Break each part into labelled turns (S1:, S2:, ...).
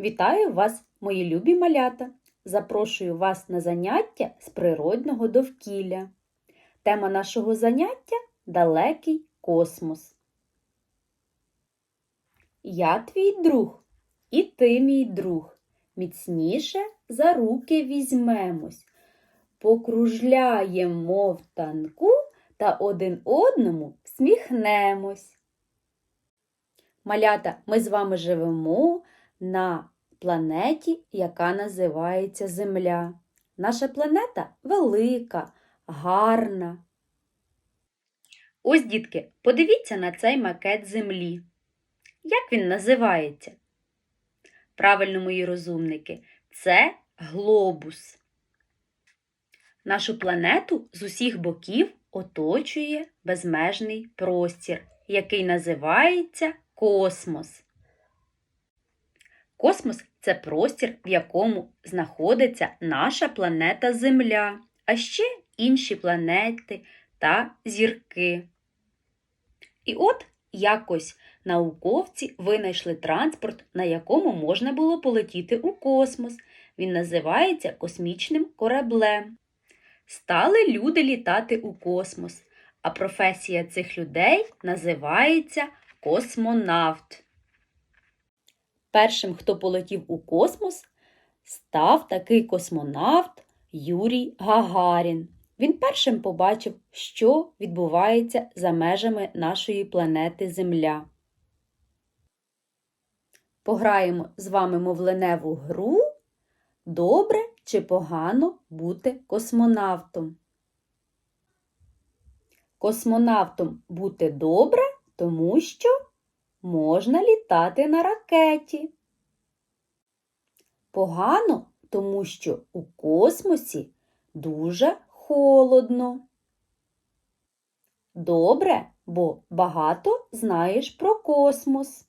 S1: Вітаю вас, мої любі малята! Запрошую вас на заняття з природного довкілля. Тема нашого заняття далекий космос. Я твій друг, і ти мій друг. Міцніше за руки візьмемось, покружляємо в танку та один одному всміхнемось. Малята, ми з вами живемо на планеті, яка називається Земля. Наша планета велика, гарна. Ось, дітки, подивіться на цей макет Землі. Як він називається? Правильно, мої розумники, це глобус. Нашу планету з усіх боків оточує безмежний простір, який називається космос. Космос це простір, в якому знаходиться наша планета Земля, а ще інші планети та зірки. І от якось науковці винайшли транспорт, на якому можна було полетіти у космос. Він називається космічним кораблем. Стали люди літати у космос, а професія цих людей називається космонавт. Першим, хто полетів у космос, став такий космонавт Юрій Гагарін. Він першим побачив, що відбувається за межами нашої планети Земля. Пограємо з вами мовленеву гру Добре чи погано бути космонавтом. Космонавтом бути добре, тому що можна літати на ракеті. Погано, тому що у космосі дуже холодно. Добре, бо багато знаєш про космос.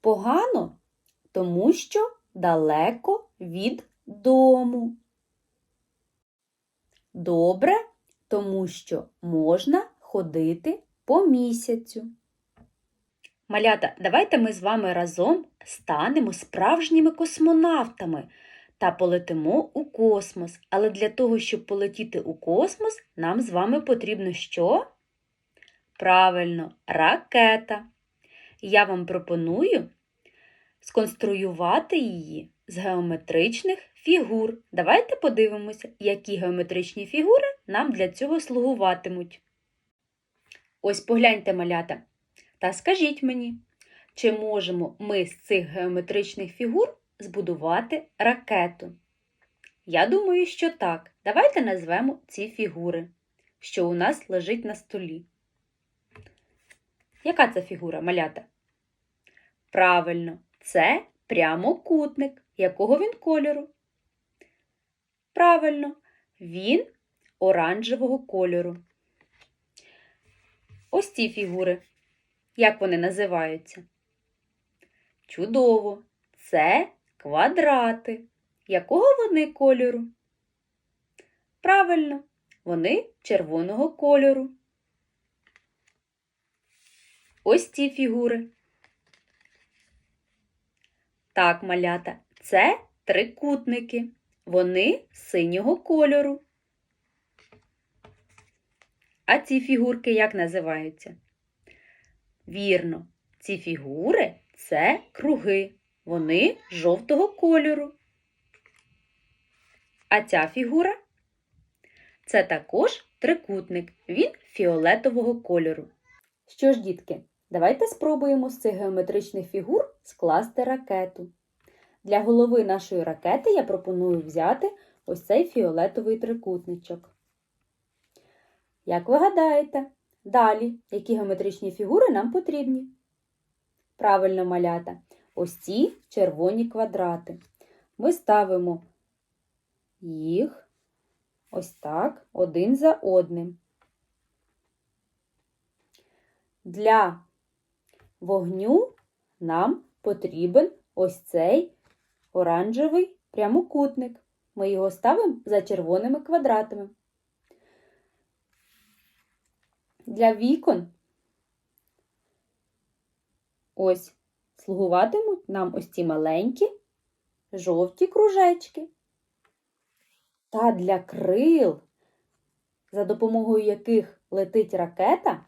S1: Погано, тому що далеко від дому. Добре, тому що можна ходити по місяцю. Малята, давайте ми з вами разом станемо справжніми космонавтами та полетимо у космос. Але для того, щоб полетіти у космос, нам з вами потрібно що? Правильно, ракета. Я вам пропоную сконструювати її з геометричних фігур. Давайте подивимося, які геометричні фігури нам для цього слугуватимуть. Ось погляньте, малята. Та скажіть мені, чи можемо ми з цих геометричних фігур збудувати ракету? Я думаю, що так. Давайте назвемо ці фігури, що у нас лежить на столі. Яка це фігура, малята? Правильно, це прямокутник. Якого він кольору? Правильно, він оранжевого кольору. Ось ці фігури. Як вони називаються? Чудово! Це квадрати. Якого вони кольору? Правильно, вони червоного кольору. Ось ці фігури. Так, малята, це трикутники. Вони синього кольору. А ці фігурки як називаються? Вірно, ці фігури це круги. Вони жовтого кольору. А ця фігура це також трикутник. Він фіолетового кольору. Що ж, дітки, давайте спробуємо з цих геометричних фігур скласти ракету. Для голови нашої ракети я пропоную взяти ось цей фіолетовий трикутничок. Як ви гадаєте, далі, які геометричні фігури нам потрібні? Правильно малята, ось ці червоні квадрати. Ми ставимо їх ось так, один за одним. Для вогню нам потрібен ось цей оранжевий прямокутник. Ми його ставимо за червоними квадратами. Для вікон ось слугуватимуть нам ось ці маленькі жовті кружечки. Та для крил, за допомогою яких летить ракета,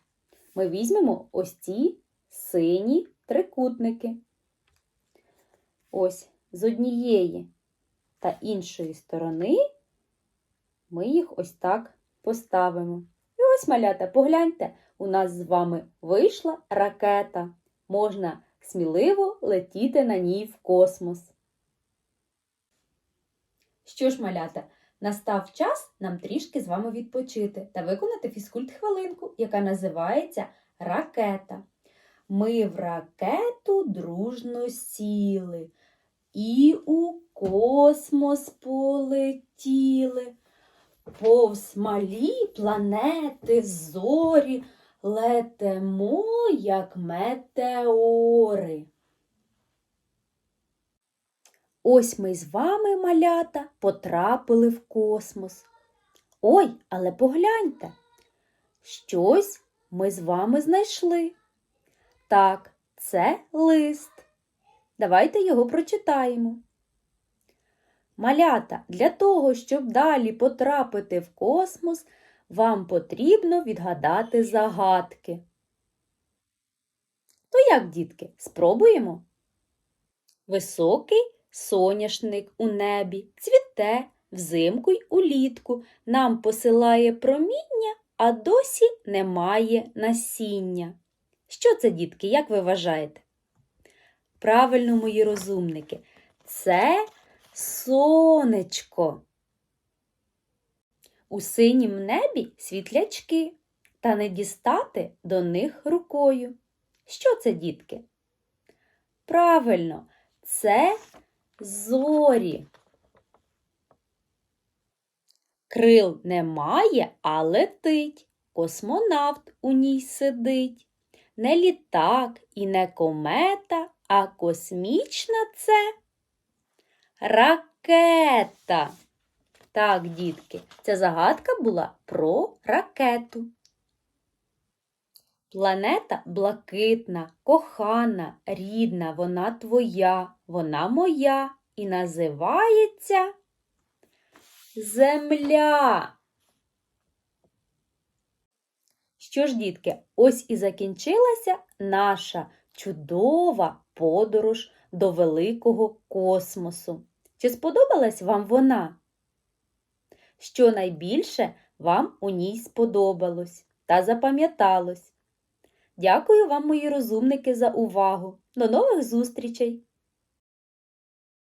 S1: ми візьмемо ось ці сині трикутники. Ось з однієї та іншої сторони ми їх ось так поставимо. Ось, малята, погляньте, у нас з вами вийшла ракета. Можна сміливо летіти на ній в космос. Що ж, малята, настав час нам трішки з вами відпочити та виконати фізкульт-хвилинку, яка називається ракета. Ми в ракету дружно сіли і у космос полетіли. Повз малі планети зорі летимо, як метеори. Ось ми з вами, малята, потрапили в космос. Ой, але погляньте, щось ми з вами знайшли. Так, це лист. Давайте його прочитаємо. Малята, для того, щоб далі потрапити в космос, вам потрібно відгадати загадки. То як, дітки, спробуємо? Високий соняшник у небі, цвіте взимку й улітку, нам посилає проміння, а досі немає насіння. Що це, дітки, як ви вважаєте? Правильно, мої розумники, це сонечко. У синім небі світлячки, та не дістати до них рукою. Що це, дітки? Правильно, це зорі. Крил немає, а летить. Космонавт у ній сидить. Не літак і не комета, а космічна це ракета. Так, дітки, ця загадка була про ракету. Планета блакитна, кохана, рідна, вона твоя, вона моя і називається Земля. Що ж, дітки, ось і закінчилася наша чудова подорож до великого космосу. Чи сподобалась вам вона? Що найбільше вам у ній сподобалось та запам'яталось? Дякую вам, мої розумники, за увагу. До нових зустрічей!